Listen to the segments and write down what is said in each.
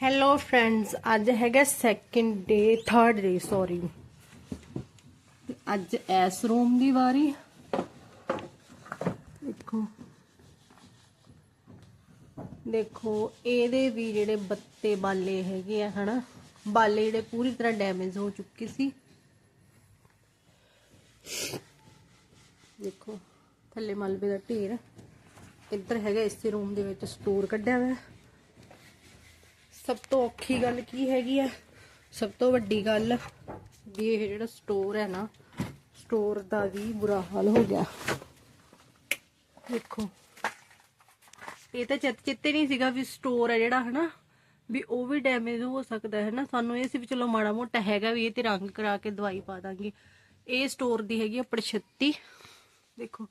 Hello friends ਅੱਜ ਹੈਗਾ second day third day sorry ਅੱਜ ਐਸ ਰੂਮ ਦੀ ਵਾਰੀ। ਦੇਖੋ। ਦੇਖੋ ਇਹਦੇ ਵੀ ਜਿਹੜੇ ਬੱਤੇ ਬਾਲੇ ਹੈਗੇ ਆ ਹਨਾ? ਬਾਲੇ ਜਿਹੜੇ ਪੂਰੀ ਤਰ੍ਹਾਂ ਡੈਮੇਜ ਹੋ ਚੁੱਕੇ ਸੀ। ਦੇਖੋ ਥੱਲੇ ਮਲਬੇ ਦਾ ਢੇਰ। ਇੱਧਰ ਹੈਗਾ ਇਸੇ ਰੂਮ ਦੇ ਵਿੱਚ ਸਟੋਰ ਕੱਢਿਆ ਹੋਇਆ। ਸਭ ਤੋਂ ਔਖੀ ਗੱਲ ਕੀ ਹੈਗੀ ਆ? ਸਭ ਤੋਂ ਵੱਡੀ ਗੱਲ ਵੀ ਇਹ ਜਿਹੜਾ ਸਟੋਰ ਹੈ ਨਾ ਸਟੋਰ ਦਾ ਵੀ ਬੁਰਾ ਹਾਲ ਹੋ ਗਿਆ। ਦੇਖੋ, ਇਹ ਤਾਂ ਚਿੱਤ ਚਿੱਤੇ ਨਹੀਂ ਸੀਗਾ ਵੀ ਸਟੋਰ ਹੈ ਜਿਹੜਾ, ਹਨਾ? ਵੀ ਉਹ ਵੀ ਡੈਮੇਜ ਹੋ ਸਕਦਾ ਹੈ ਨਾ ਸਾਨੂੰ ਇਹ ਸੀ ਵੀ ਚਲੋ ਮਾੜਾ ਮੋਟਾ ਹੈਗਾ ਵੀ ਇਹ ਤੇ ਰੰਗ ਕਰਾ ਕੇ ਦਵਾਈ ਪਾ ਦਾਂਗੇ। ਇਹ ਸਟੋਰ ਦੀ ਹੈਗੀ ਆ 75 ਦੇਖੋ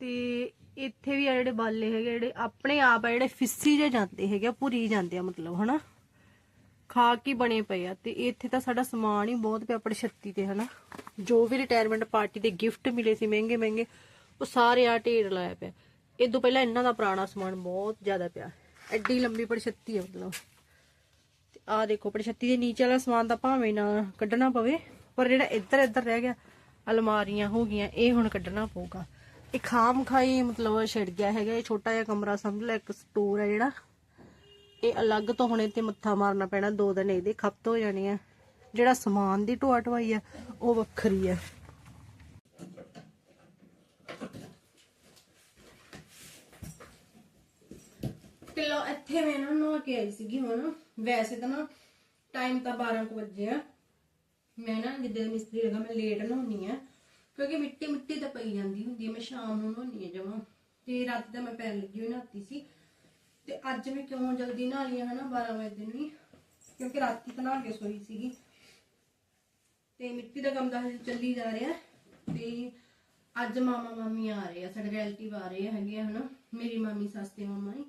ਤੇ ਇੱਥੇ ਵੀ ਆ ਜਿਹੜੇ ਬਾਲੇ ਹੈਗੇ ਜਿਹੜੇ ਆਪਣੇ ਆਪ ਆ ਜਿਹੜੇ ਫਿੱਸੀ ਜੇ ਜਾਂਦੇ ਹੈਗੇ ਆ, ਭੁਰੀ ਜਾਂਦੇ ਆ ਮਤਲਬ ਹਨਾ? ਖਾ ਕੇ ਬਣੇ ਪਏ ਆ ਤੇ ਇੱਥੇ ਤਾਂ ਸਾਡਾ ਸਮਾਨ ਹੀ ਬਹੁਤ ਪਿਆ ਆਪਣੇ ਛੱਤੀ ਤੇ ਹਨਾ? ਜੋ ਵੀ ਰਿਟਾਇਰਮੈਂਟ ਪਾਰਟੀ ਦੇ ਗਿਫਟ ਮਿਲੇ ਸੀ ਮਹਿੰਗੇ ਮਹਿੰਗੇ ਉਹ ਸਾਰੇ ਆ ਢੇਰ ਲਾਇਆ ਪਿਆ। ਇਹ ਤੋਂ ਪਹਿਲਾਂ ਇਹਨਾਂ ਦਾ ਪੁਰਾਣਾ ਸਮਾਨ ਬਹੁਤ ਜ਼ਿਆਦਾ ਪਿਆ। ਐਡੀ ਲੰਬੀ ਪੜਛੱਤੀ ਹੈ ਮਤਲਬ। ਤੇ ਆ ਦੇਖੋ ਪੜਛੱਤੀ ਦੇ ਨੀਚੇ ਵਾਲਾ ਸਮਾਨ ਤਾਂ ਭਾਵੇਂ ਨਾ ਕੱਢਣਾ ਪਵੇ ਪਰ ਜਿਹੜਾ ਇੱਧਰ ਇੱਧਰ ਰਹਿ ਗਿਆ ਅਲਮਾਰੀਆਂ ਹੋ ਗਈਆਂ ਇਹ ਹੁਣ ਕੱਢਣਾ ਪਊਗਾ। ਇਹ ਖਾਮ ਖਾਈ ਮਤਲਬ ਛਿੜ ਗਿਆ ਹੈਗਾ, ਇਹ ਛੋਟਾ ਜਿਹਾ ਕਮਰਾ ਸਮਝ ਲੈ, ਇੱਕ ਸਟੋਰ ਹੈ ਜਿਹੜਾ। ਇਹ ਅਲੱਗ ਤੋਂ ਹੁਣ ਤੇ ਮੱਥਾ ਮਾਰਨਾ ਪੈਣਾ ਦੋ ਦਿਨ, ਇਹਦੇ ਖਪਤ ਹੋ ਜਾਣੇ ਆ। ਜਿਹੜਾ ਸਮਾਨ ਦੀ ਢੋਆ ਢਵਾਈ ਆ, ਉਹ ਵੱਖਰੀ ਆ। ਤੇ ਲੋ ਇੱਥੇ ਮੈਂ ਨਾ ਨਹਾ ਕੇ ਆਈ ਸੀਗੀ ਹੁਣ। ਵੈਸੇ ਤਾਂ ਨਾ ਟਾਈਮ ਤਾਂ 12 ਕੁ ਵਜੇ ਆ। ਮੈਂ ਨਾ ਜਿੱਦਾਂ ਮਿਸਤਰੀ ਲਗਾ ਮੈਂ ਲੇਟ ਨਹਾਉਣੀ ਆ। ਕਿਉਂਕਿ ਮਿੱਟੀ ਮਿੱਟੀ ਤਾਂ ਪਈ ਜਾਂਦੀ ਹੁੰਦੀ ਹੈ ਮੈਂ ਸ਼ਾਮ ਨੂੰ ਨਹਾਉਣੀ ਆ ਜਮਾਂ। ਤੇ ਰਾਤ ਦਾ ਮੈਂ ਪੈਣ ਲੱਗੀ ਹੋਈ ਨਹਾਤੀ ਸੀ। ਤੇ ਅੱਜ ਮੈਂ ਕਿਉਂ ਜਲਦੀ ਨਹਾ ਲਈ ਹਨਾ 12 ਵਜੇ ਨੂੰ ਹੀ ਕਿਉਂਕਿ ਰਾਤੀ ਤਾਂ ਨਹਾ ਕੇ ਸੋਈ ਸੀਗੀ। ਤੇ ਮਿੱਟੀ ਦਾ ਕੰਮ ਤਾਂ ਹਜੇ ਚੱਲੀ ਜਾ ਰਿਹਾ। ਤੇ ਅੱਜ ਮਾਮਾ ਮਾਮੀ ਆ ਰਹੇ ਆ, ਸਾਡੇ ਰਿਲੇਟਿਵ ਆ ਰਹੇ ਹੈਗੇ ਆ, ਹਨਾ। ਮੇਰੀ ਮਾਮੀ, ਸੱਸ ਤੇ ਮਾਮਾ ਹੀ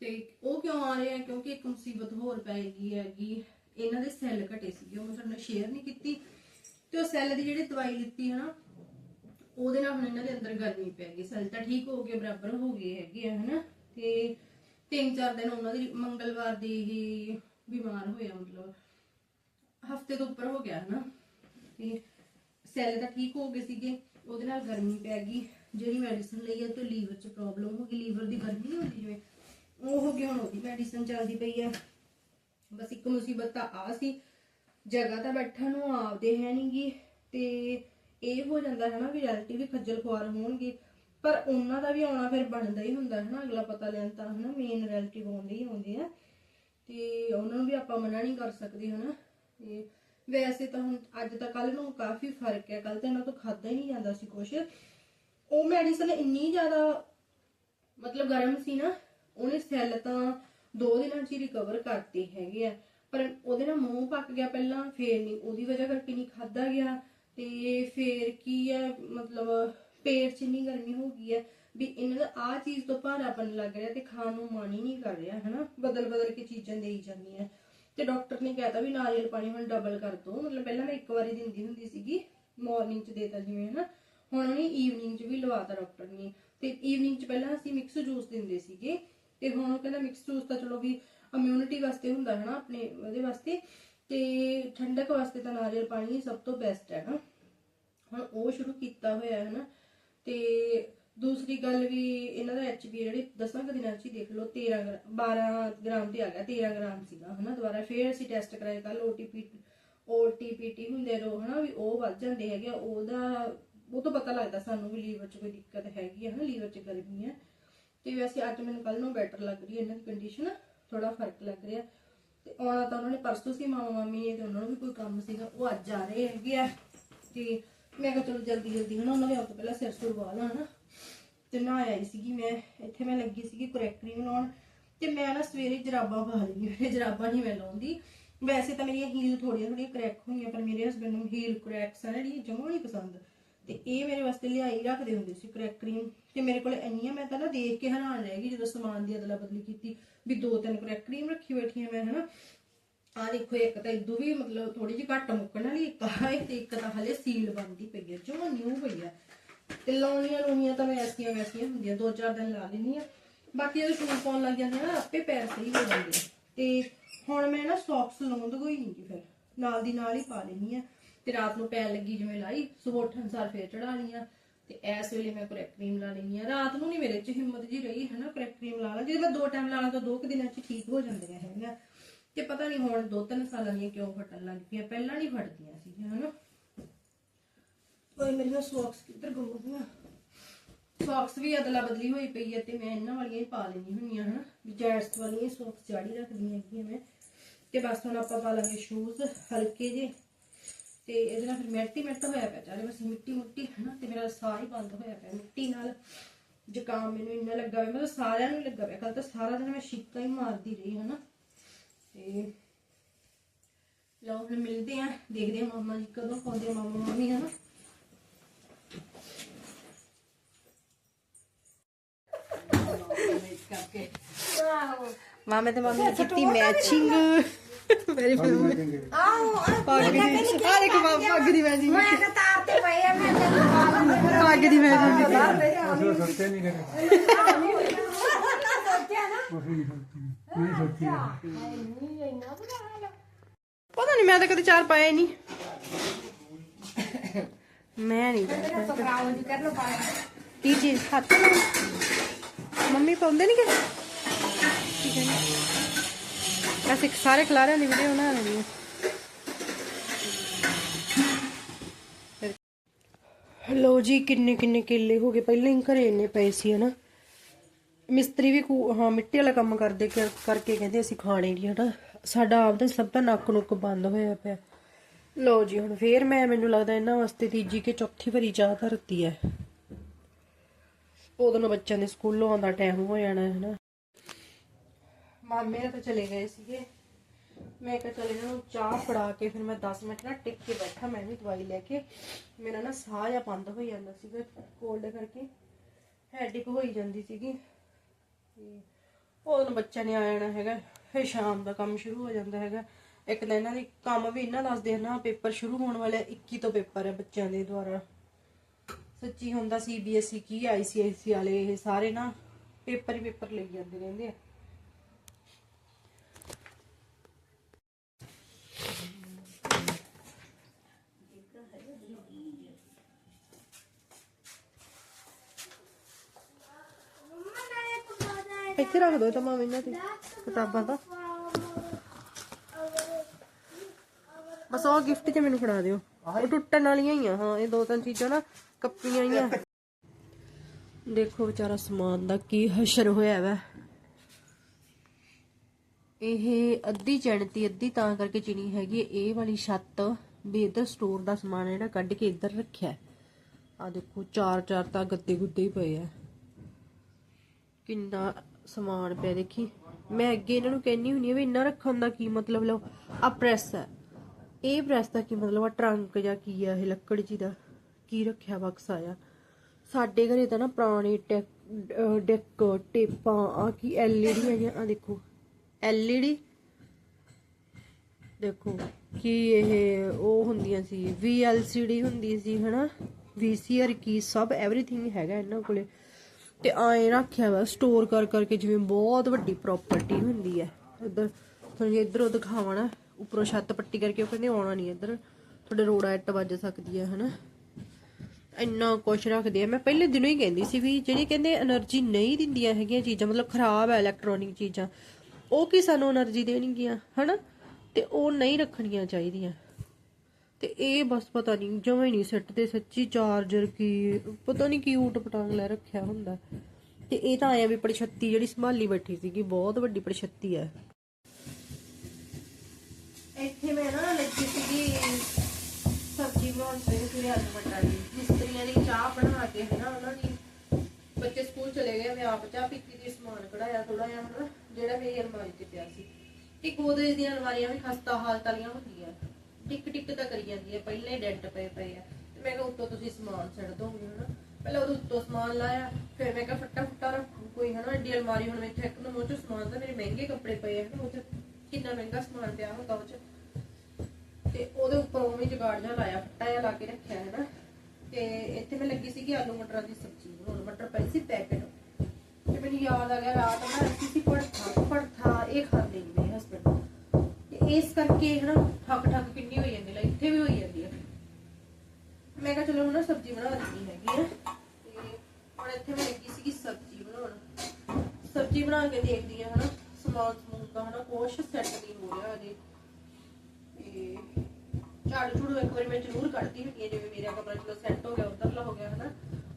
ਤੇ ਉਹ ਕਿਉਂ ਆ ਰਹੇ ਆ? ਕਿਉਂਕਿ ਇੱਕ ਮੁਸੀਬਤ ਹੋਰ ਪੈ ਗਈ ਹੈਗੀ। ਇਹਨਾਂ ਦੇ ਸੈੱਲ ਘਟੇ ਸੀਗੇ, ਉਹ ਮੈਂ ਤੁਹਾਡੇ ਸ਼ੇਅਰ ਨਹੀਂ ਕੀਤੀ। ਤੇ ਉਹ ਸੈੱਲ ਦੀ ਜਿਹੜੀ ਦਵਾਈ ਲਿੱਤੀ, ਹਨਾ ਉਹਦੇ ਨਾਲ ਹੁਣ ਇਹਨਾਂ ਦੇ ਅੰਦਰ ਗਰਮੀ ਪੈ ਗਈ ਸੈੱਲ ਤਾਂ ਠੀਕ ਹੋ ਗਏ ਬਰਾਬਰ ਹੋ ਗਏ ਹੈਗੇ ਆ, ਹਨਾ? ਤੇ ਤਿੰਨ ਚਾਰ ਦਿਨ ਉਹਨਾਂ ਦੀ ਮੰਗਲਵਾਰ ਦੀ ਹੀ ਬਿਮਾਰ ਹੋਇਆ, ਮਤਲਬ ਹਫ਼ਤੇ ਤੋਂ ਉੱਪਰ ਹੋ ਗਿਆ, ਹਨਾ? ਤੇ ਸੈੱਲ ਤਾਂ ਠੀਕ ਹੋ ਗਏ ਸੀਗੇ, ਉਹਦੇ ਨਾਲ ਗਰਮੀ ਪੈ ਗਈ, ਜਿਹੜੀ ਮੈਡੀਸਨ ਲਈ ਹੈ ਤੇ ਲੀਵਰ 'ਚ ਪ੍ਰੋਬਲਮ ਹੋ ਗਈ, ਲੀਵਰ ਦੀ ਗਰਮੀ ਹੁੰਦੀ ਜਿਵੇਂ, ਉਹ ਹੋ ਗਈ, ਹੁਣ ਉਹਦੀ ਮੈਡੀਸਨ ਚੱਲਦੀ ਪਈ ਹੈ ਬਸ ਇੱਕ ਮੁਸੀਬਤ ਤਾਂ ਆ ਸੀ, ਜਗ੍ਹਾ ਤਾਂ ਬੈਠਣ ਨੂੰ ਆਪਦੇ ਹੈ ਨਹੀਂਗੀ ਤੇ ਇਹ ਹੋ ਜਾਂਦਾ ਹੈ ਨਾ ਵੀ ਰਿਐਲਿਟੀ ਵੀ ਖੱਜਲ ਖੁਆਰ ਹੋਣਗੇ, ਪਰ ਉਹਨਾਂ ਦਾ ਵੀ ਆਉਣਾ ਫਿਰ ਬਣਦਾ ਹੀ ਹੁੰਦਾ ਹੈ ਨਾ ਅਗਲਾ ਪਤਾ ਲੈਣ ਤਾਂ ਹਨਾ ਮੇਨ ਰਿਐਲਿਟੀ ਆਉਂਦੇ ਹੀ ਆਉਂਦੇ ਆ ਤੇ ਉਹਨਾਂ ਨੂੰ ਵੀ ਆਪਾਂ ਮਨਾ ਨਹੀਂ ਕਰ ਸਕਦੇ ਹਨਾ। ਤੇ ਵੈਸੇ ਤਾਂ ਹੁਣ ਅੱਜ ਤਾਂ ਕੱਲ ਨੂੰ ਕਾਫੀ ਫ਼ਰਕ ਹੈ ਕੱਲ ਤਾਂ ਇਹਨਾਂ ਤੋਂ ਖਾਦਾ ਹੀ ਨਹੀਂ ਜਾਂਦਾ ਸੀ ਕੁਛ। ਉਹ ਮੈਡੀਸਨ ਇੰਨੀ ਜ਼ਿਆਦਾ ਮਤਲਬ ਗਰਮ ਸੀ ਨਾ, ਉਹਨੇ ਸੈੱਲ ਤਾਂ ਦੋ ਦਿਨਾਂ 'ਚ ਹੀ ਰਿਕਵਰ ਕਰਤੇ ਹੈਗੇ ਆ। ਪਰ ਉਹਦੇ ਨਾਲ ਮੂੰਹ ਪੱਕ ਗਿਆ ਪਹਿਲਾਂ, ਫੇਰ ਨਹੀਂ, ਉਹਦੀ ਵਜ੍ਹਾ ਕਰਕੇ ਨਹੀਂ ਖਾਦਾ ਗਿਆ। ਤੇ ਫੇਰ ਕੀ ਹੈ ਮਤਲਬ ਪੇਟ 'ਚ ਇੰਨੀ ਗਰਮੀ ਹੋ ਗਈ ਹੈ ਵੀ ਇਹਨਾਂ ਦਾ ਆ ਚੀਜ਼ ਤੋਂ ਭਾਰਾਪਨ ਲੱਗ ਰਿਹਾ ਤੇ ਖਾਣ ਨੂੰ ਮਨ ਹੀ ਨਹੀਂ ਕਰ ਰਿਹਾ, ਹਨਾ? ਬਦਲ ਬਦਲ ਕੇ ਚੀਜ਼ਾਂ ਦੇਈ ਜਾਂਦੀਆਂ। ਤੇ ਡਾਕਟਰ ਨੇ ਕਹਿਤਾ ਵੀ ਨਾਰੀਅਲ ਪਾਣੀ ਹੁਣ ਡਬਲ ਕਰ ਦੋ। ਮਤਲਬ ਪਹਿਲਾਂ ਮੈਂ ਇੱਕ ਵਾਰੀ ਦਿੰਦੀ ਹੁੰਦੀ ਸੀਗੀ ਮਾਰਨਿੰਗ 'ਚ ਦੇਤਾ ਜਿਵੇਂ, ਹਨਾ? ਹੁਣ ਉਹਨੇ ਈਵਨਿੰਗ 'ਚ ਵੀ ਲਵਾਤਾ ਡਾਕਟਰ ਨੇ। ਤੇ ਈਵਨਿੰਗ 'ਚ ਪਹਿਲਾਂ ਅਸੀਂ ਮਿਕਸ ਜੂਸ ਦਿੰਦੇ ਸੀਗੇ। ਤੇ ਹੁਣ ਉਹ ਕਹਿੰਦਾ ਮਿਕਸ ਜੂਸ ਤਾਂ ਚਲੋ ਵੀ ਇਮਿਊਨਿਟੀ ਵਾਸਤੇ ਹੁੰਦਾ ਹੈ ਨਾ ਆਪਣੇ ਉਹਦੇ ਵਾਸਤੇ। ਤੇ ਠੰਡਕ ਵਾਸਤੇ ਤਾਂ ਨਾਰੀਅਲ ਪਾਣੀ ਸਭ ਤੋਂ ਬੈਸਟ ਹੈ ਨਾ। ਹੁਣ ਉਹ ਸ਼ੁਰੂ ਕੀਤਾ ਹੋਇਆ ਹੈ ਨਾ। ਤੇ ਦੂਸਰੀ ਗੱਲ ਵੀ ਇਹਨਾਂ ਦਾ ਐਚਪੀ ਜਿਹੜੀ 10 ਕੁ ਦਿਨਾਂ ਚ ਹੀ ਦੇਖ ਲਓ 13 12 ਗ੍ਰਾਮ ਤੇ ਆ ਗਿਆ 13 ਗ੍ਰਾਮ ਸੀਗਾ ਹਨਾ। ਦੁਬਾਰਾ ਫੇਰ ਅਸੀਂ ਟੈਸਟ ਕਰਾਇਆ ਕੱਲ ਓਟੀਪੀ ਓਟੀਪੀਟੀ ਹੁੰਦੇ ਰੋ ਹਨਾ ਵੀ ਉਹ ਵੱਧ ਜਾਂਦੇ ਹੈਗੇ ਆ, ਉਹਦਾ ਉਹ ਤੋਂ ਪਤਾ ਲੱਗਦਾ ਸਾਨੂੰ ਵੀ ਲੀਵਰ 'ਚ ਕੋਈ ਦਿੱਕਤ ਹੈਗੀ ਹੈ ਨਾ ਲੀਵਰ 'ਚ ਗਰਮੀ ਹੈ ਤੇ ਵੈਸੇ ਅੱਜ ਮੈਨੂੰ ਕੱਲ ਨੂੰ ਬੈਟਰ ਲੱਗ ਰਹੀ ਹੈ ਇਹਨਾਂ ਦੀ ਕੰਡੀਸ਼ਨ ਥੋੜਾ ਫ਼ਰਕ ਲੱਗ ਰਿਹਾ। ਤੇ ਆਉਣਾ ਤਾਂ ਉਹਨਾਂ ਨੇ ਪਰਸੋਂ ਸੀ, ਮਾਮਾ ਮਾਮੀ ਨੇ ਤੇ ਉਹਨਾਂ ਨੂੰ ਵੀ ਕੋਈ ਕੰਮ ਸੀਗਾ, ਉਹ ਅੱਜ ਆ ਰਹੇ ਹੈਗੇ ਆ। ਤੇ ਮੈਂ ਕਿਹਾ ਚਲੋ ਜਲਦੀ ਜਲਦੀ ਹਨਾ ਉਹਨਾਂ ਦੇ ਆਉਣ ਤੋਂ ਪਹਿਲਾਂ ਸਿਰ ਸੁਰ ਵਾ ਲਾਂ ਹਨਾ ਤੇ ਨਾ ਆਈ ਸੀਗੀ ਮੈਂ, ਇੱਥੇ ਮੈਂ ਲੱਗੀ ਸੀਗੀ ਕਰੈਕਟਰੀ ਬਣਾਉਣ। ਤੇ ਮੈਂ ਨਾ ਸਵੇਰੇ ਜਰਾਬਾਂ ਪਾ ਲਈ ਮੇਰੇ ਜਰਾਬਾਂ ਨਹੀਂ ਮੈਂ ਲਾਉਂਦੀ। ਵੈਸੇ ਤਾਂ ਮੇਰੀਆਂ ਹੀਲ ਥੋੜੀਆਂ ਥੋੜੀਆਂ ਕਰੈਕ ਹੋਈਆਂ, ਪਰ ਮੇਰੇ ਹਸਬੰਡ ਨੂੰ ਹੀਲ ਕਰੈਕ ਆ ਜਿਹੜੀ ਜਮਾਂ ਨਹੀਂ ਪਸੰਦ। ਤੇ ਇਹ ਮੇਰੇ ਵਾਸਤੇ ਲਿਆਈ ਰੱਖਦੇ ਹੁੰਦੇ ਸੀ ਕਰੈਕ ਕਰੀਮ ਤੇ ਮੇਰੇ ਕੋਲ ਇੰਨੀਆਂ ਮੈਂ ਤਾਂ ਨਾ ਦੇਖ ਕੇ ਹੈਰਾਨ ਰਹਿ ਗਈ ਜਦੋਂ ਸਮਾਨ ਦੀ ਅਦਲਾ ਬਦਲੀ ਕੀਤੀ, ਵੀ ਦੋ ਤਿੰਨ ਕਰੈਕ ਕਰੀਮ ਰੱਖੀ ਬੈਠੀ ਆ ਮੈਂ, ਹਨਾ। ਆ ਦੇਖੋ, ਇੱਕ ਤਾਂ ਇਦੋਂ ਵੀ ਮਤਲਬ ਥੋੜੀ ਜਿਹੀ ਘੱਟ ਮੁੱਕਣ ਵਾਲੀ ਇੱਕ ਆ ਤੇ ਇੱਕ ਤਾਂ ਹਲੇ ਸੀਲ ਬੰਦੀ ਪਈ ਹੈ ਜਮਾਂ ਨਿਊ ਪਈ ਆ। ਤੇ ਲਾਉਣੀਆਂ ਲਾਉਣੀਆਂ ਤਾਂ ਵੈਸੀਆਂ ਵੈਸੀਆਂ ਹੁੰਦੀਆਂ, ਦੋ ਚਾਰ ਦਿਨ ਲਾ ਲੈਣੀ ਆ। ਬਾਕੀ ਜਦੋਂ ਸ਼ੂਜ਼ ਪਾਉਣ ਲੱਗ ਜਾਂਦੇ ਨਾ, ਆਪੇ ਪੈਰ ਸਹੀ ਹੋ ਜਾਂਦੇ ਆ। ਤੇ ਹੁਣ ਮੈਂ ਨਾ ਸੌਕਸ ਲਾਉਂਦ ਕੋਈ ਨਹੀਂ ਗੀ ਫਿਰ, ਨਾਲ ਦੀ ਨਾਲ ਹੀ ਪਾ ਲੈਣੀ ਆ। ਤੇ ਰਾਤ ਨੂੰ ਪੈਣ ਲੱਗੀ ਜਿਵੇਂ ਲਾਈ ਸਵੇਰ ਉੱਠਣ ਸਾਰ ਫੇਰ ਚੜਾ ਲਈਆਂ। ਤੇ ਇਸ ਵੇਲੇ ਮੈਂ ਕਰੈਕ ਕਰੀਮ ਲਾ ਲੈਣੀ ਆ ਰਾਤ ਨੂੰ ਨਹੀਂ ਮੇਰੇ ਚ ਹਿੰਮਤ ਜੀ ਰਹੀ ਹੈ ਨਾ ਕਰੈਕ ਕਰੀਮ ਲਾ ਲਾ। ਜੇ ਮੈਂ ਦੋ ਟਾਈਮ ਲਾ ਲਾਂ, ਤਾਂ ਦੋ ਕੁ ਦਿਨਾਂ ਚ ਠੀਕ ਹੋ ਜਾਂਦੀਆਂ ਹੈਗੀਆਂ। ਤੇ ਪਤਾ ਨਹੀਂ ਹੁਣ ਦੋ ਤਿੰਨ ਸਾਲਾਂ ਦੀਆਂ ਕਿਉਂ ਫਟਣ ਲੱਗ ਪਈਆਂ। ਪਹਿਲਾਂ ਨਹੀਂ ਫਟਦੀਆਂ ਸੀ ਹਨਾ। ਓਏ, ਮੇਰੀਆਂ ਸੌਕਸ ਕਿੱਧਰ ਗੁੰਮ ਗਈਆਂ? ਸੌਕਸ ਵੀ ਅਦਲਾ ਬਦਲੀ ਹੋਈ ਪਈ ਹੈ ਤੇ ਮੈਂ ਇਹਨਾਂ ਵਾਲੀਆਂ ਹੀ ਪਾ ਲੈਣੀ ਹੁੰਦੀਆਂ ਹਨਾ। ਵੀ ਜੈਂਟਸ ਵਾਲੀਆਂ ਸੌਕਸ ਚਾੜੀ ਰੱਖਦੀਆਂ ਹੈਗੀਆਂ ਮੈਂ। ਤੇ ਬਸ ਹੁਣ ਆਪਾਂ ਪਾ ਲਾਂਗੇ ਸ਼ੂਜ਼ ਹਲਕੇ ਜੇ ਤੇ ਇਹਦੇ ਨਾਲ ਫਿਰ ਮਿੱਟੀ ਮਿੱਟ ਹੋਇਆ ਪਿਆ ਚਾਰੇ ਬਸ ਮਿੱਟੀ ਮੁੱਟੀ ਹਨਾ ਤੇ ਮੇਰਾ ਸਾਹ ਹੀ ਬੰਦ ਹੋਇਆ ਪਿਆ ਮਿੱਟੀ ਨਾਲ। ਜ਼ੁਕਾਮ ਮੈਨੂੰ ਇੰਨਾ ਲੱਗਾ ਹੋਇਆ ਮਤਲਬ ਸਾਰਿਆਂ ਨੂੰ ਹੀ ਲੱਗਾ ਪਿਆ ਕੱਲ ਤਾਂ ਸਾਰਾ ਦਿਨ ਮੈਂ ਛਿੱਕਾਂ ਹੀ ਮਾਰਦੀ ਰਹੀ ਹਨਾ ਤੇ ਲਓ ਹੁਣ ਮਿਲਦੇ ਆ ਦੇਖਦੇ ਆ ਮਾਮਾ ਜੀ ਕਦੋਂ ਪਾਉਂਦੇ ਆ ਮਾਮਾ ਮਾਮੀ ਹਨਾ ਮਾਮੇ ਤੇ ਮਾਮੀ ਨੇ ਕੀਤੀ ਮੈਚਿੰਗ ਮੇਰੀ ਫਿਲਮ ਪੱਗ ਦੀ ਆ ਦੇਖ ਮਾਮਾ ਪੱਗ ਦੀ ਮੈਚਿੰਗ ਮੈਂ ਤਾਂ ਤਾਰ ਤੇ ਪਈ ਆ। ਮੈਂ ਪੱਗ ਦੀ ਅਸੀਂ ਸੋਚਿਆ ਨਹੀਂ ਕਰੇ। ਪਤਾ ਨਹੀਂ ਮੈਂ ਤਾਂ ਕਦੇ ਚਾਰ ਪਾਇਆ ਹੀ ਨਹੀਂ ਮੈਂ ਨਹੀਂ ਪਾਇਆ। ਮੇਰਾ ਪਕਰਾਓ ਜੀ ਕਰ ਲੋ ਪਾਇਆ ਕੀ ਚੀਜ਼? ਹੱਥ ਨਾਲ। ਮੰਮੀ ਪਾਉਂਦੇ ਨਹੀਂ ਕਿ ਠੀਕ ਹੈ ਅਸੀਂ ਸਾਰੇ ਖਿਲਾਰਿਆਂ ਦੀ ਵੀਡੀਓ ਬਣਾ ਲੈਣੀ ਹੈ। ਲੋ ਜੀ, ਕਿੰਨੇ ਕਿੰਨੇ ਕਿੱਲੇ ਹੋ ਗਏ? ਪਹਿਲਾਂ ਹੀ ਘਰੇ ਇੰਨੇ ਪਏ ਸੀ, ਹਨਾ? ਮਿਸਤਰੀ ਵੀ ਹਾਂ, ਮਿੱਟੀ ਵਾਲਾ ਕੰਮ ਕਰਦੇ ਕਰਕੇ ਕਹਿੰਦੇ ਅਸੀਂ ਖਾਣੇ ਨਹੀਂ, ਹਨਾ? ਸਾਡਾ ਆਪ ਦਾ ਸਭ ਦਾ ਨੱਕ ਨੁੱਕ ਬੰਦ ਹੋਇਆ ਪਿਆ। ਲੋ ਜੀ, ਹੁਣ ਫੇਰ ਮੈਂ ਮੈਨੂੰ ਲੱਗਦਾ ਇਹਨਾਂ ਵਾਸਤੇ ਤੀਜੀ ਕੇ ਚੌਥੀ ਵਾਰੀ ਚਾਹ ਧਰਤੀ ਹੈ। ਉਦੋਂ ਨੂੰ ਬੱਚਿਆਂ ਦੇ ਸਕੂਲੋਂ ਆਉਣ ਦਾ ਟਾਈਮ ਹੋ ਜਾਣਾ ਹੈ ਹਨਾ? ਮਾਮੇ ਤਾਂ ਚਲੇ ਗਏ ਸੀਗੇ। ਮੈਂ ਕਿਹਾ ਚਲ ਇਹਨਾਂ ਨੂੰ ਚਾਹ ਫੜਾ ਕੇ ਫਿਰ ਮੈਂ 10 ਮਿੰਟ ਨਾ ਟਿਕ ਕੇ ਬੈਠਾ ਮੈਂ ਵੀ ਦਵਾਈ ਲੈ ਕੇ। ਮੇਰਾ ਨਾ ਸਾਹ ਜਾਂ ਬੰਦ ਹੋ ਜਾਂਦਾ ਸੀਗਾ ਕੋਲਡ ਕਰਕੇ। ਹੈਡਿਕ ਹੋਈ ਜਾਂਦੀ ਸੀਗੀ। ਤੇ ਉਦੋਂ ਨੇ ਆ ਜਾਣਾ ਹੈਗਾ ਫਿਰ ਸ਼ਾਮ ਦਾ ਕੰਮ ਸ਼ੁਰੂ ਹੋ ਜਾਂਦਾ ਹੈਗਾ। ਇੱਕ ਤਾਂ ਇਹਨਾਂ ਦੇ ਕੰਮ ਵੀ ਇਹਨਾਂ ਦੱਸਦੇ ਨਾ ਪੇਪਰ ਸ਼ੁਰੂ ਹੋਣ ਵਾਲੇ ਆ, 21 ਤੋਂ ਪੇਪਰ ਹੈ ਬੱਚਿਆਂ ਦੇ ਦੁਆਰਾ। ਸੱਚੀ ਹੁੰਦਾ ਸੀਬੀਐਸਈ ਕੀ ਆਈਸੀਆਈਸੀ ਵਾਲੇ ਇਹ ਸਾਰੇ ਨਾ ਪੇਪਰ ਹੀ ਪੇਪਰ ਲਈ ਜਾਂਦੇ ਰਹਿੰਦੇ ਆ। ਇੱਥੇ ਰੱਖ ਦੋ ਤਾਂ ਮਾਮੀ ਇਹਨਾਂ ਦੀ ਕਿਤਾਬਾਂ ਤਾਂ ਬਸ ਉਹ ਗਿਫਟ ਚ ਮੈਨੂੰ ਫੜਾ ਦਿਓ। ਉਹ ਟੁੱਟਣ ਵਾਲੀਆਂ ਹੀ ਆ, ਹਾਂ, ਇਹ ਦੋ ਤਿੰਨ ਚੀਜ਼ਾਂ ਨਾ, ਕੱਪੀਆਂ ਹੀ ਆ। ਦੇਖੋ ਵਿਚਾਰਾ ਸਮਾਨ ਦਾ ਕੀ ਹਸ਼ਰ ਹੋਇਆ ਵਾ। ਇਹ ਅੱਧੀ ਚਣਤੀ ਅੱਧੀ ਤਾਂ ਕਰਕੇ ਚਿਣੀ ਹੈਗੀ ਇਹ ਵਾਲੀ ਛੱਤ ਵੀ ਇੱਧਰ ਸਟੋਰ ਦਾ ਸਮਾਨ ਜਿਹੜਾ ਕੱਢ ਕੇ ਇੱਧਰ ਰੱਖਿਆ। ਆ ਦੇਖੋ ਚਾਰ ਚਾਰ ਤਾਂ ਗੱਦੇ ਗੁੱਦੇ ਹੀ ਪਏ ਆ। ਕਿੰਨਾ ਸਮਾਨ ਪਿਆ, ਦੇਖੀ। ਮੈਂ ਅੱਗੇ ਇਹਨਾਂ ਨੂੰ ਕਹਿੰਨੀ ਹੁੰਨੀ ਆ ਵੀ ਇੰਨਾ ਰੱਖਣ ਦਾ ਕੀ ਮਤਲਬ ਲਓ? ਆ ਪ੍ਰੈਸ ਹੈ। ਇਹ ਪ੍ਰੈਸ ਦਾ ਕੀ ਮਤਲਬ? ਆ ਟਰੰਕ ਜਾਂ ਕੀ ਆ ਇਹ ਲੱਕੜ ਜੀ ਦਾ? ਕੀ ਰੱਖਿਆ ਬਕਸਾ ਆ ਸਾਡੇ ਘਰੇ ਤਾਂ ਨਾ ਪੁਰਾਣੇ ਟੈਕ ਡੈਕ ਟੇਪਾਂ ਆ ਕੀ ਐਲਈਡੀ ਹੈਗੀਆਂ ਆ ਦੇਖੋ। ਐਲਈਡੀ ਦੇਖੋ, ਕੀ ਇਹ ਉਹ ਹੁੰਦੀਆਂ ਸੀ ਵੀਐਲਸੀਡੀ ਹੁੰਦੀ ਸੀ, ਹਨਾ? ਵੀਸੀਆਰ ਕੀ, ਸਭ ਐਵਰੀਥਿੰਗ ਹੈਗਾ ਇਹਨਾਂ ਕੋਲੇ। ਤੇ ਆਏ ਰੱਖਿਆ ਵਾ ਸਟੋਰ ਕਰ ਕਰਕੇ ਜਿਵੇਂ ਬਹੁਤ ਵੱਡੀ ਪ੍ਰਾਪਰਟੀ ਹੁੰਦੀ ਹੈ। ਉਧਰ ਤੁਹਾਨੂੰ ਇੱਧਰ ਉਹ ਦਿਖਾਵਾਂ ਨਾ ਉੱਪਰੋਂ ਛੱਤ ਪੱਟੀ ਕਰਕੇ ਉਹ ਕਹਿੰਦੇ ਆਉਣਾ ਨਹੀਂ ਇੱਧਰ। ਤੁਹਾਡੇ ਰੋੜਾ ਇੱਟ ਵੱਜ ਸਕਦੀ ਹੈ, ਹਨਾ? ਇੰਨਾ ਕੁਛ ਰੱਖਦੇ ਆ। ਮੈਂ ਪਹਿਲੇ ਦਿਨੋਂ ਹੀ ਕਹਿੰਦੀ ਸੀ ਵੀ ਜਿਹੜੀ ਕਹਿੰਦੇ એનર્ਜੀ ਨਹੀਂ ਦਿੰਦੀਆਂ ਹੈਗੀਆਂ ਚੀਜ਼ਾਂ, ਮਤਲਬ ਖਰਾਬ ਹੈ ਇਲੈਕਟ੍ਰੋਨਿਕ ਚੀਜ਼ਾਂ, ਉਹ ਕੀ ਸਾਨੂੰ એનર્ਜੀ ਦੇਣਗੀਆਂ, ਹਨਾ? ਤੇ ਉਹ ਨਹੀਂ ਰੱਖਣੀਆਂ ਚਾਹੀਦੀਆਂ। ਤੇ ਇਹ ਬਸ ਪਤਾ ਨਹੀਂ ਜਮਾਂ ਹੀ ਨਹੀਂ ਸੈੱਟ ਤੇ ਸੱਚੀ ਚਾਰਜਰ ਕੀ, ਪਤਾ ਨਹੀਂ ਕੀ ਊਟ ਪਟਾਂਗ ਲੈ ਰੱਖਿਆ ਹੁੰਦਾ। ਤੇ ਇਹ ਤਾਂ ਆਇਆ ਵੀ ਪੜਛੱਤੀ ਜਿਹੜੀ ਸੰਭਾਲੀ ਬੈਠੀ ਸੀਗੀ, ਬਹੁਤ ਵੱਡੀ ਪੜਛੱਤੀ ਹੈ ਇੱਥੇ ਮੈਂ ਨਾ ਲੱਗੀ ਸੀਗੀ ਸਬਜ਼ੀ ਬਣਾਉਣ ਤੇ ਫਿਰ ਆਲੂ ਮਟਰ ਦੀ ਮਿਸਤਰੀਆਂ ਦੀ ਚਾਹ ਬਣਾ ਕੇ ਹਨਾ, ਉਹਨਾਂ ਦੀ ਬੱਚੇ ਸਕੂਲ ਚਲੇ ਗਏ, ਮੈਂ ਆਪ ਚਾਹ ਪੀਤੀ ਦੀ, ਸਮਾਨ ਕਢਾਇਆ ਥੋੜਾ ਜਿਹਾ ਜਿਹੜਾ ਮੇਰੀ ਅਲਮਾਰੀ ਤੇ ਪਿਆ ਸੀ। ਤੇ ਗੋਦਰੇਜ ਦੀਆਂ ਅਲਮਾਰੀਆਂ ਵੀ ਖਸਤਾ ਹਾਲਤ ਵਾਲੀਆਂ ਹੁੰਦੀਆਂ। ਟਿਕ ਟਿਕ ਤਾਂ ਕਰੀ ਜਾਂਦੀ ਹੈ ਹੀ ਡੈਂਟ ਪਏ ਪਏ ਆ। ਤੇ ਮੈਂ ਕਿਹਾ ਉੱਤੋਂ ਤੁਸੀਂ ਸਮਾਨ ਛੱਡ ਦੋਗੇ ਹਨਾ। ਪਹਿਲਾਂ ਉਹਦੇ ਉੱਤੋਂ ਸਮਾਨ ਲਾਇਆ, ਫਿਰ ਮੈਂ ਕਿਹਾ ਫੱਟਾ ਫੁੱਟਾ ਰੱਖੂ ਕੋਈ ਹਨਾ ਏਡੀ ਅਲਮਾਰੀ, ਹੁਣ ਇੱਥੇ ਇੱਕ ਨੂੰ ਮੋਚੋ ਸਮਾਨ ਤਾਂ ਮੇਰੇ ਮਹਿੰਗੇ ਕੱਪੜੇ ਪਏ ਆ ਹਨਾ ਉਹ ਕਿੰਨਾ ਮਹਿੰਗਾ ਸਮਾਨ ਪਿਆ ਹੁੰਦਾ ਉਹ 'ਚ। ਤੇ ਉਹਦੇ ਉੱਪਰ ਉਵੇਂ ਜਗਾੜ ਜਿਹਾ ਲਾਇਆ, ਫੱਟਾ ਜਿਹਾ ਲਾ ਕੇ ਰੱਖਿਆ ਹੈ ਨਾ। ਤੇ ਇੱਥੇ ਮੈਂ ਲੱਗੀ ਸੀਗੀ ਆਲੂ ਮਟਰਾਂ ਦੀ ਸਬਜ਼ੀ ਬਣਾਉਣ ਮਟਰ ਪਏ ਸੀ ਪੈਕਟ। ਤੇ ਮੈਨੂੰ ਯਾਦ ਆ ਗਿਆ ਰਾਤ ਮੈਂ ਰੱਖੀ ਸੀ ਪੜਥਾ ਪੜਥਾ ਇਹ ਖਾਂਦੇ ਨਹੀਂ ਮੇਰੇ ਹਸਬੰਡ ਇਸ ਕਰਕੇ ਹਨਾ ਠੱਕ ਠੱਕ ਕਿੰਨੀ ਹੋਈ ਜਾਂਦੀ ਲੈ ਇੱਥੇ ਵੀ ਹੋਈ ਜਾਂਦੀ ਆ ਮੈਂ ਸਬਜ਼ੀ ਬਣਾ ਦਿੰਦੀ ਹੈਗੀ ਆ। ਤੇ ਹੁਣ ਇੱਥੇ ਮੈਂ ਲੱਗੀ ਸੀਗੀ ਸਬਜ਼ੀ ਬਣਾਉਣ। ਸਬਜ਼ੀ ਬਣਾ ਕੇ ਦੇਖਦੀ ਆ, ਹਨਾ। ਸਮਾਨ ਸਮੂਨ ਦਾ, ਹਨਾ, ਕੁਛ ਸੈੱਟ ਨਹੀਂ ਹੋ ਰਿਹਾ ਅਜੇ ਤੇ ਝਾੜੂ ਝੂੜੂ ਇੱਕ ਵਾਰੀ ਮੈਂ ਜ਼ਰੂਰ ਕੱਢਦੀ ਹੁੰਦੀ ਹਾਂ ਜਿਵੇਂ ਮੇਰਾ ਕਮਰਾ ਚਲੋ ਸੈੱਟ ਹੋ ਗਿਆ, ਉਧਰਲਾ ਹੋ ਗਿਆ, ਹਨਾ।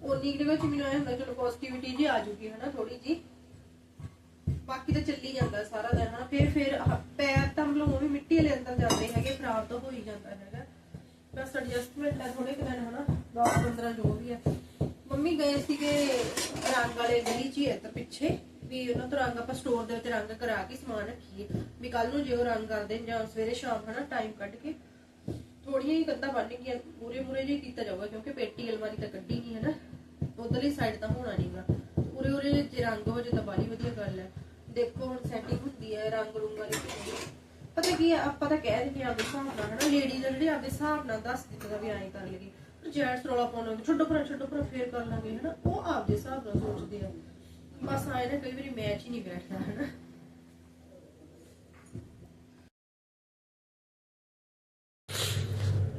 ਉਨੀ ਦੇ ਵਿੱਚ ਮੈਨੂੰ ਐ ਹੁੰਦਾ ਚਲੋ ਪੋਜ਼ਿਟਿਵਿਟੀ ਜੀ ਆ ਜੂਗੀ ਹਨਾ ਥੋੜੀ ਜੀ ਬਾਕੀ ਤਾਂ ਚੱਲੀ ਜਾਂਦਾ ਸਾਰਾ ਦਿਨ, ਹਨਾ। ਫੇਰ ਫਿਰ ਪੈਰ ਤਾਂ ਮਤਲਬ ਉਹ ਵੀ ਮਿੱਟੀ ਵਾਲੇ ਅੰਦਰ ਜਾਂਦੇ ਹੈਗੇ, ਖਰਾਬ ਤਾਂ ਹੋ ਹੀ ਜਾਂਦਾ ਹੈਗਾ ਐਡਜਸਟਮੈਂਟ ਹੈ ਥੋੜੇ ਦਿਨ, ਹਨਾ? 10 15 ਜੋ ਵੀ ਹੈ ਮੰਮੀ ਗਏ ਸੀਗੇ ਰੰਗ ਵਾਲੇ ਗਲੀ 'ਚ ਹੀ ਇੱਧਰ ਪਿੱਛੇ, ਵੀ ਉਹਨਾਂ ਤੋਂ ਰੰਗ ਆਪਾਂ ਸਟੋਰ ਦੇ ਵਿੱਚ ਰੰਗ ਕਰਾ ਕੇ ਸਮਾਨ ਰੱਖੀਏ। ਵੀ ਕੱਲ ਨੂੰ ਜੇ ਉਹ ਰੰਗ ਕਰਦੇ ਜਾਂ ਸਵੇਰੇ ਸ਼ਾਮ, ਹਨਾ ਟਾਈਮ ਕੱਢ ਕੇ। ਥੋੜੀਆਂ ਹੀ ਕੰਧਾਂ ਬੰਨ ਗਈਆਂ ਪੂਰੇ ਮੂਰੇ ਜੇ ਕੀਤਾ ਜਾਊਗਾ, ਕਿਉਂਕਿ ਪੇਟੀ ਅਲਮਾਰੀ ਤਾਂ ਕੱਢੀ ਨਹੀਂ ਹੈ ਉਧਰਲੀ ਸਾਈਡ ਤਾਂ ਹੋਣਾ ਨਹੀਂਗਾ ਉਰੇ ਉਰੇ ਜੇ ਰੰਗ ਹੋ ਜੇ ਤਾਂ ਬਾਲੀ ਵਧੀਆ ਗੱਲ ਹੈ ਦੇਖੋ ਹੁਣ ਸੈਟਿੰਗ ਹੁੰਦੀ ਹੈ ਰੰਗ ਰੁੰਗ ਵਾਲੀ। ਪਤਾ ਕੀ ਹੈ ਆਪਾਂ ਤਾਂ ਕਹਿ ਦਿੰਦੇ ਆ ਆਪਦੇ ਹਿਸਾਬ ਨਾਲ, ਹਨਾ? ਲੇਡੀਜ਼ ਜਿਹੜੇ ਆਪਦੇ ਹਿਸਾਬ ਨਾਲ ਦੱਸ ਦਿੱਤਾ ਵੀ ਐਂ ਕਰ ਲਈਏ ਪਰ ਜੈਂਟਸ ਰੌਲਾ ਪਾਉਣਾ ਛੱਡੋ ਪਰ ਛੱਡੋ ਪਰ ਫੇਰ ਕਰ ਲਾਂਗੇ, ਹਨਾ? ਉਹ ਆਪਦੇ ਹਿਸਾਬ ਨਾਲ ਸੋਚਦੇ ਆ। ਬਸ ਆਏ ਨਾ, ਕਈ ਵਾਰੀ ਮੈਚ ਹੀ ਨਹੀਂ ਬੈਠਦਾ, ਹਨਾ?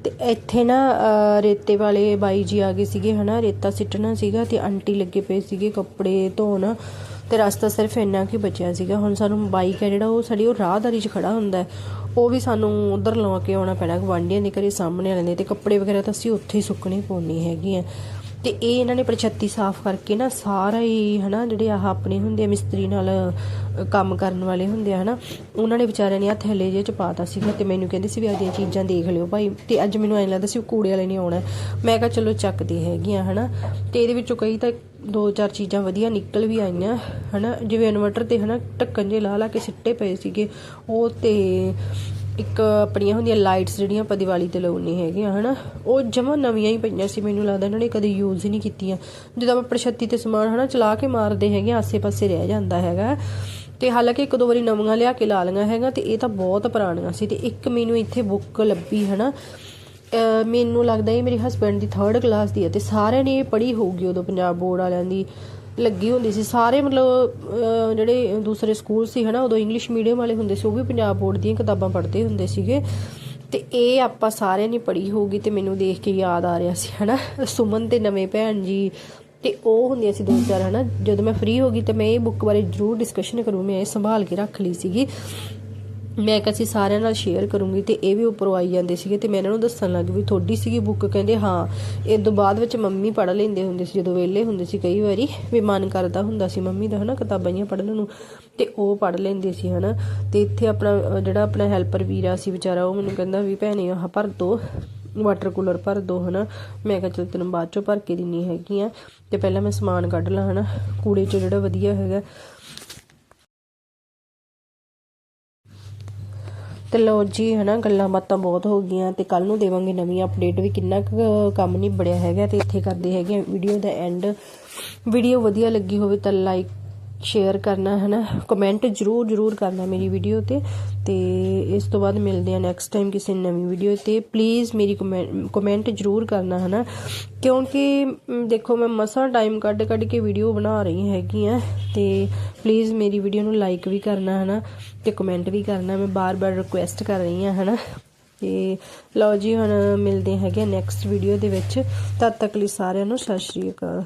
ਤੇ ਇੱਥੇ ਨਾ ਰੇਤੇ ਵਾਲੇ ਬਾਈ ਜੀ ਆ ਗਏ ਸੀਗੇ, ਹਨਾ? ਰੇਤਾ ਸਿੱਟਣਾ ਸੀਗਾ ਤੇ ਆਂਟੀ ਲੱਗੇ ਪਏ ਸੀਗੇ ਕੱਪੜੇ ਧੋਣ। ਤੇ ਰਸਤਾ ਸਿਰਫ ਇੰਨਾ ਕੀ ਬਚਿਆ ਸੀਗਾ। ਹੁਣ ਸਾਨੂੰ ਬਾਈਕ ਹੈ ਜਿਹੜਾ, ਉਹ ਸਾਡੀ ਉਹ ਰਾਹਦਾਰੀ 'ਚ ਖੜਾ ਹੁੰਦਾ ਉਹ ਵੀ ਸਾਨੂੰ ਉਧਰ ਲਵਾ ਕੇ ਆਉਣਾ ਪੈਣਾ ਗਵਾਂਢੀਆਂ ਦੇ ਘਰੇ ਸਾਹਮਣੇ ਵਾਲਿਆਂ ਦੇ, ਤੇ ਕੱਪੜੇ ਵਗੈਰਾ ਤਾਂ ਅਸੀਂ ਉੱਥੇ ਹੀ ਸੁੱਕਣੇ ਪਾਉਣੇ ਹੈਗੇ ਆ। ਤੇ ਇਹ ਇਹਨਾਂ ਨੇ ਪ੍ਰਛੱਤੀ ਸਾਫ਼ ਕਰਕੇ ਨਾ ਸਾਰਾ ਹੀ ਹਨਾ, ਜਿਹੜੇ ਆਹ ਆਪਣੇ ਹੁੰਦੇ ਆ ਮਿਸਤਰੀ ਨਾਲ ਕੰਮ ਕਰਨ ਵਾਲੇ ਹੁੰਦੇ ਆ ਹਨਾ, ਉਹਨਾਂ ਨੇ ਵਿਚਾਰਿਆਂ ਨੇ ਆ ਥੈਲੇ ਜਿਹੇ ਚ ਪਾਤਾ ਸੀਗਾ ਤੇ ਮੈਨੂੰ ਕਹਿੰਦੇ ਸੀ ਵੀ ਆਦੀਆਂ ਚੀਜ਼ਾਂ ਦੇਖ ਲਿਓ ਭਾਈ। ਤੇ ਅੱਜ ਮੈਨੂੰ ਐਂ ਲੱਗਦਾ ਸੀ ਉਹ ਕੂੜੇ ਵਾਲੇ ਨਹੀਂ ਆਉਣਾ ਮੈਂ ਕਿਹਾ ਚਲੋ ਚੱਕਦੇ ਹੈਗੀਆਂ ਹਨਾ। ਤੇ ਇਹਦੇ ਵਿੱਚੋਂ ਕਈ ਤਾਂ ਦੋ ਚਾਰ ਚੀਜ਼ਾਂ ਵਧੀਆ ਨਿਕਲ ਵੀ ਆਈਆਂ ਹਨਾ? ਜਿਵੇਂ ਇਨਵਰਟਰ ਤੇ ਹਨਾ ਢੱਕਣ ਜੇ ਲਾ ਲਾ ਕੇ ਸਿੱਟੇ ਪਏ ਸੀਗੇ ਉਹ ਤੇ ਇੱਕ ਆਪਣੀਆਂ ਹੁੰਦੀਆਂ ਲਾਈਟਸ ਜਿਹੜੀਆਂ ਆਪਾਂ ਦੀਵਾਲੀ ਤੇ ਲਾਉਣੀ ਹੈਗੀਆਂ ਹਨਾ? ਉਹ ਜਮਾ ਨਵੀਆਂ ਹੀ ਪਈਆਂ ਸੀ ਮੈਨੂੰ ਲੱਗਦਾ ਇਹਨਾਂ ਨੇ ਕਦੇ ਯੂਜ਼ ਹੀ ਨਹੀਂ ਕੀਤੀਆਂ। ਜਦੋਂ ਆਪਾਂ ਪ੍ਰਛੱਤੀ ਤੇ ਸਮਾਨ ਹਨਾ ਚਲਾ ਕੇ ਮਾਰਦੇ ਹੈਗੇ ਆ, ਆਸੇ-ਪਾਸੇ ਰਹਿ ਜਾਂਦਾ ਹੈਗਾ। ਤੇ ਹਾਲਾਂਕਿ ਇੱਕ ਦੋ ਵਾਰੀ ਨਵੀਆਂ ਲਿਆ ਕੇ ਲਾ ਲਈਆਂ ਹੈਗਾ ਤੇ ਇਹ ਤਾਂ ਬਹੁਤ ਪੁਰਾਣੀਆਂ ਸੀ ਤੇ ਇੱਕ ਮੈਨੂੰ ਇੱਥੇ ਬੁੱਕ ਲੱਭੀ ਹਨਾ? ਅਹ ਮੈਨੂੰ ਲੱਗਦਾ ਇਹ ਮੇਰੇ ਹਸਬੰਡ ਦੀ 3rd ਕਲਾਸ ਦੀ ਹੈ ਤੇ ਸਾਰਿਆਂ ਨੇ ਇਹ ਪੜ੍ਹੀ ਹੋਊਗੀ ਉਦੋਂ ਪੰਜਾਬ ਬੋਰਡ ਵਾਲਿਆਂ ਦੀ ਲੱਗੀ ਹੁੰਦੀ ਸੀ। ਸਾਰੇ ਮਤਲਬ ਜਿਹੜੇ ਦੂਸਰੇ ਸਕੂਲ ਸੀ ਹਨਾ, ਉਦੋਂ ਇੰਗਲਿਸ਼ ਮੀਡੀਅਮ ਵਾਲੇ ਹੁੰਦੇ ਸੀ, ਉਹ ਵੀ ਪੰਜਾਬ ਬੋਰਡ ਦੀਆਂ ਕਿਤਾਬਾਂ ਪੜ੍ਹਦੇ ਹੁੰਦੇ ਸੀਗੇ। ਤੇ ਇਹ ਆਪਾਂ ਸਾਰਿਆਂ ਨੇ ਪੜ੍ਹੀ ਹੋਊਗੀ ਤੇ ਮੈਨੂੰ ਦੇਖ ਕੇ ਯਾਦ ਆ ਰਿਹਾ ਸੀ, ਹਨਾ। ਸੁਮਨ ਤੇ ਨਵੇਂ ਭੈਣ ਜੀ, ਤੇ ਉਹ ਹੁੰਦੀਆਂ ਸੀ ਦੋ ਚਾਰ, ਹਨਾ। ਜਦੋਂ ਮੈਂ ਫ੍ਰੀ ਹੋ ਗਈ ਤੇ ਮੈਂ ਇਹ ਬੁੱਕ ਬਾਰੇ ਜ਼ਰੂਰ ਡਿਸਕਸ਼ਨ ਕਰੂੰ, ਮੈਂ ਇਹ ਸੰਭਾਲ ਕੇ ਰੱਖ ਲਈ ਸੀਗੀ। ਮੈਂ ਕਿਹਾ ਅਸੀਂ ਸਾਰਿਆਂ ਨਾਲ ਸ਼ੇਅਰ ਕਰੂੰਗੀ ਤੇ ਇਹ ਵੀ ਉੱਪਰੋਂ ਆਈ ਜਾਂਦੇ ਸੀਗੇ ਤੇ ਮੈਂ ਇਹਨਾਂ ਨੂੰ ਦੱਸਣ ਲੱਗ ਵੀ ਤੁਹਾਡੀ ਸੀਗੀ ਬੁੱਕ ਕਹਿੰਦੇ ਹਾਂ। ਇਹ ਤੋਂ ਬਾਅਦ ਵਿੱਚ ਮੰਮੀ ਪੜ੍ਹ ਲੈਂਦੇ ਹੁੰਦੇ ਸੀ, ਜਦੋਂ ਵਿਹਲੇ ਹੁੰਦੇ ਸੀ ਕਈ ਵਾਰੀ, ਵੀ ਮਨ ਕਰਦਾ ਹੁੰਦਾ ਸੀ ਮੰਮੀ ਦਾ ਹਨਾ ਕਿਤਾਬਾਂ ਜੀਆਂ ਪੜ੍ਹਨ ਨੂੰ ਤੇ ਉਹ ਪੜ੍ਹ ਲੈਂਦੇ ਸੀ ਹਨਾ। ਤੇ ਇੱਥੇ ਆਪਣਾ ਜਿਹੜਾ ਆਪਣਾ ਹੈਲਪਰ ਵੀਰਾ ਸੀ ਵਿਚਾਰਾ, ਉਹ ਮੈਨੂੰ ਕਹਿੰਦਾ ਵੀ ਭੈਣੇ ਆਹ ਭਰ ਦੋ ਵਾਟਰ ਕੂਲਰ ਭਰ ਦੋ ਹਨਾ। ਮੈਂ ਕਿਹਾ ਚਲ ਤੈਨੂੰ ਬਾਅਦ ਚੋਂ ਭਰ ਕੇ ਦਿੰਨੀ ਹੈਗੀ ਆ। ਤੇ ਪਹਿਲਾਂ ਮੈਂ ਸਮਾਨ ਕੱਢ ਲਾਂ ਹਨਾ। ਕੂੜੇ ਚੋਂ ਜਿਹੜਾ ਵਧੀਆ ਹੈਗਾ ਤੇ ਲੋ ਜੀ, ਹਨਾ, ਗੱਲਾਂ ਬਾਤਾਂ ਬਹੁਤ ਹੋ ਗਈਆਂ ਤੇ ਕੱਲ ਨੂੰ ਦੇਵਾਂਗੇ ਨਵੀਂ ਅਪਡੇਟ ਵੀ ਕਿੰਨਾ ਕੁ ਕੰਮ ਨਹੀਂ ਬੜਿਆ ਹੈਗਾ ਤੇ ਇੱਥੇ ਕਰਦੇ ਹੈਗੇ ਵੀਡੀਓ ਦਾ ਐਂਡ ਵੀਡੀਓ ਵਧੀਆ ਲੱਗੀ ਹੋਵੇ ਤਾਂ ਲਾਈਕ ਸ਼ੇਅਰ ਕਰਨਾ ਹੈ ਨਾ ਕਮੈਂਟ ਜਰੂਰ ਜਰੂਰ ਕਰਨਾ ਮੇਰੀ ਵੀਡੀਓ ਤੇ ਤੇ ਇਸ ਤੋਂ ਬਾਅਦ ਮਿਲਦੇ ਆ ਨੈਕਸਟ ਟਾਈਮ ਕਿਸੇ ਨਵੀਂ ਵੀਡੀਓ ਤੇ। ਪਲੀਜ਼ ਮੇਰੀ ਕਮੈਂਟ ਜਰੂਰ ਕਰਨਾ ਹੈ ਨਾ ਕਿਉਂਕਿ ਦੇਖੋ, ਮੈਂ ਮਸਾਂ ਟਾਈਮ ਕੱਢ ਕੱਢ ਕੇ ਵੀਡੀਓ ਬਣਾ ਰਹੀ ਹੈਗੀ ਆ ਤੇ ਪਲੀਜ਼ ਮੇਰੀ ਵੀਡੀਓ ਨੂੰ ਲਾਈਕ ਵੀ ਕਰਨਾ ਹੈ ਨਾ ਤੇ ਕਮੈਂਟ ਵੀ ਕਰਨਾ। ਮੈਂ ਬਾਰ-ਬਾਰ ਰਿਕੁਐਸਟ ਕਰ ਰਹੀ ਹਾਂ ਹੈ ਨਾ ਤੇ ਲਓ ਜੀ, ਹੁਣ ਮਿਲਦੇ ਹੈਗੇ ਨੈਕਸਟ ਵੀਡੀਓ ਦੇ ਵਿੱਚ। ਤਦ ਤੱਕ ਲਈ ਸਾਰਿਆਂ ਨੂੰ ਸਤਿ ਸ਼੍ਰੀ ਅਕਾਲ।